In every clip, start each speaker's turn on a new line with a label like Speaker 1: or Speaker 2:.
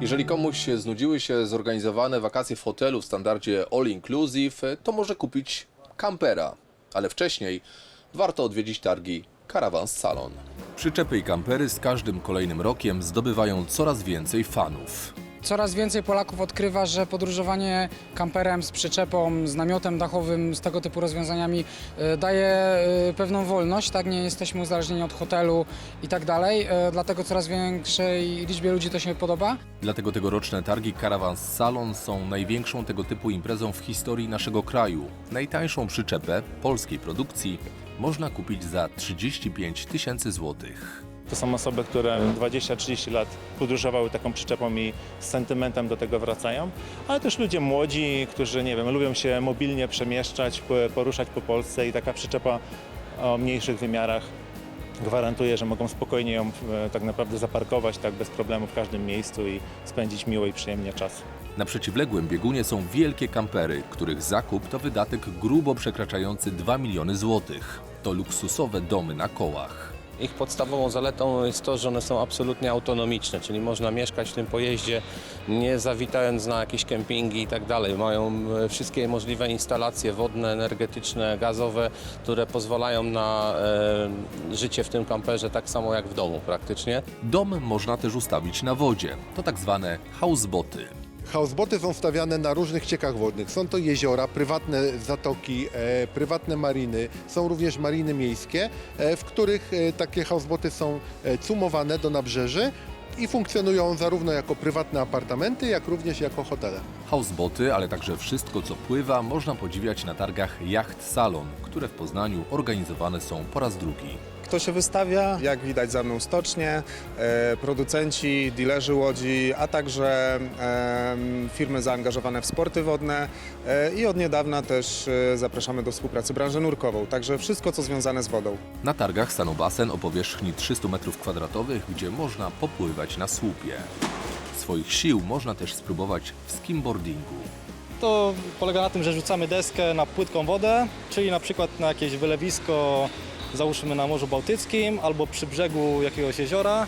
Speaker 1: Jeżeli komuś znudziły się zorganizowane wakacje w hotelu w standardzie all inclusive, to może kupić kampera. Ale wcześniej warto odwiedzić targi Caravan Salon. Przyczepy i kampery z każdym kolejnym rokiem zdobywają coraz więcej fanów.
Speaker 2: Coraz więcej Polaków odkrywa, że podróżowanie kamperem z przyczepą, z namiotem dachowym, z tego typu rozwiązaniami e, daje e, pewną wolność, tak? Nie jesteśmy uzależnieni od hotelu i tak dalej. E, Dlatego coraz większej liczbie ludzi to się podoba.
Speaker 1: Dlatego tegoroczne targi Caravan Salon są największą tego typu imprezą w historii naszego kraju. Najtańszą przyczepę polskiej produkcji można kupić za 35 tysięcy złotych.
Speaker 3: To są osoby, które 20-30 lat podróżowały taką przyczepą i z sentymentem do tego wracają, ale też ludzie młodzi, którzy nie wiem, lubią się mobilnie przemieszczać, po- poruszać po Polsce i taka przyczepa o mniejszych wymiarach gwarantuje, że mogą spokojnie ją e, tak naprawdę zaparkować tak bez problemu w każdym miejscu i spędzić miło i przyjemnie czas.
Speaker 1: Na przeciwległym biegunie są wielkie kampery, których zakup to wydatek grubo przekraczający 2 miliony złotych. To luksusowe domy na kołach.
Speaker 4: Ich podstawową zaletą jest to, że one są absolutnie autonomiczne, czyli można mieszkać w tym pojeździe nie zawitając na jakieś kempingi i tak dalej. Mają e, wszystkie możliwe instalacje wodne, energetyczne, gazowe, które pozwalają na e, życie w tym kamperze tak samo jak w domu praktycznie.
Speaker 1: Dom można też ustawić na wodzie. To tak zwane houseboty.
Speaker 5: Houseboty są stawiane na różnych ciekach wodnych. Są to jeziora, prywatne zatoki, e, prywatne mariny. Są również mariny miejskie, e, w których e, takie houseboty są e, cumowane do nabrzeży i funkcjonują zarówno jako prywatne apartamenty, jak również jako hotele.
Speaker 1: Houseboty, ale także wszystko co pływa można podziwiać na targach Yacht Salon, które w Poznaniu organizowane są po raz drugi.
Speaker 6: Kto się wystawia? Jak widać za mną stocznie, e, producenci, dilerzy łodzi, a także firmy zaangażowane w sporty wodne e, i od niedawna też e, zapraszamy do współpracy branżę nurkową, także wszystko co związane z wodą.
Speaker 1: Na targach stanął basen o powierzchni 300 m2, gdzie można popływać na słupie. Swoich sił można też spróbować w skimboardingu.
Speaker 7: To polega na tym, że rzucamy deskę na płytką wodę, czyli na przykład na jakieś wylewisko, załóżmy na Morzu Bałtyckim albo przy brzegu jakiegoś jeziora.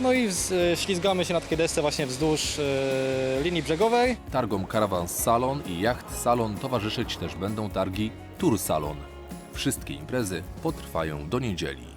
Speaker 7: No i wz- ślizgamy się na takiej desce właśnie wzdłuż e, linii brzegowej.
Speaker 1: Targom Caravan Salon i Yacht Salon towarzyszyć też będą targi Tour Salon. Wszystkie imprezy potrwają do niedzieli.